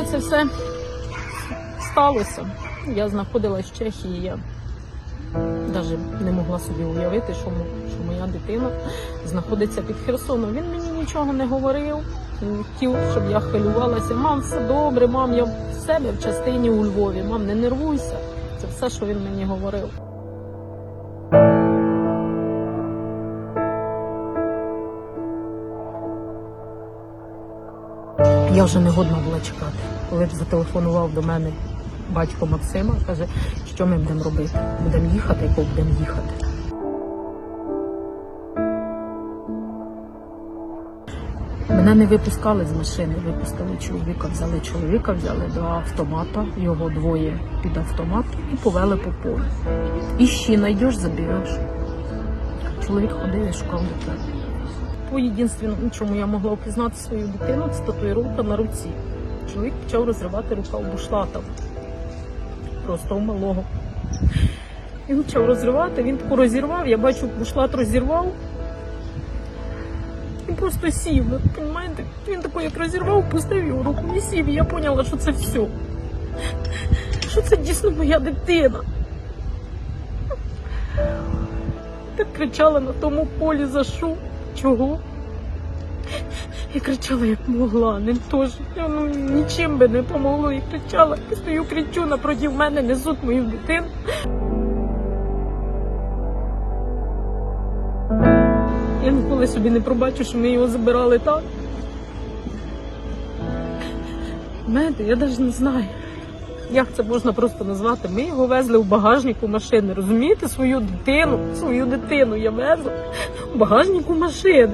все сталося. Я знаходилась в Чехії. Я навіть не могла собі уявити, що, що моя дитина знаходиться під Херсоном. Він мені нічого не говорив. Він хотів, щоб я хвилювалася. Мам, все добре, мам, я в себе в частині у Львові. Мам, не нервуйся. Це все, що він мені говорив. Я вже не годна була чекати. Коли зателефонував до мене батько Максима, каже, що ми будемо робити? Будемо їхати, яко будемо їхати. Мене не випускали з машини, випустили чоловіка, взяли чоловіка, взяли до автомата, його двоє під автомат і повели по полю. І ще знайдеш, забереш. Чоловік ходив і шукав дитину. По єдинственному, чому я могла впізнати свою дитину, це татуїровка на руці. Чоловік почав розривати рукав бушлатом. Просто у малого. Він почав розривати, він таку розірвав, я бачу, бушлат розірвав. Він просто сів, ви? Він тако як розірвав, пустив його руку і сів, і я поняла, що це все. Що це дійсно моя дитина. Так кричала на тому полі за що? Чого? Я кричала, як могла, ним теж. Я, ну, нічим би не помогло. Я кричала, я стою, кричу, напроти мене несуть мою дитину. Я ніколи собі не пробачу, що ми його забирали так. Знаєте, я навіть не знаю, як це можна просто назвати. Ми його везли в багажнику машини. Розумієте, свою дитину, свою дитину я везла в багажнику машини.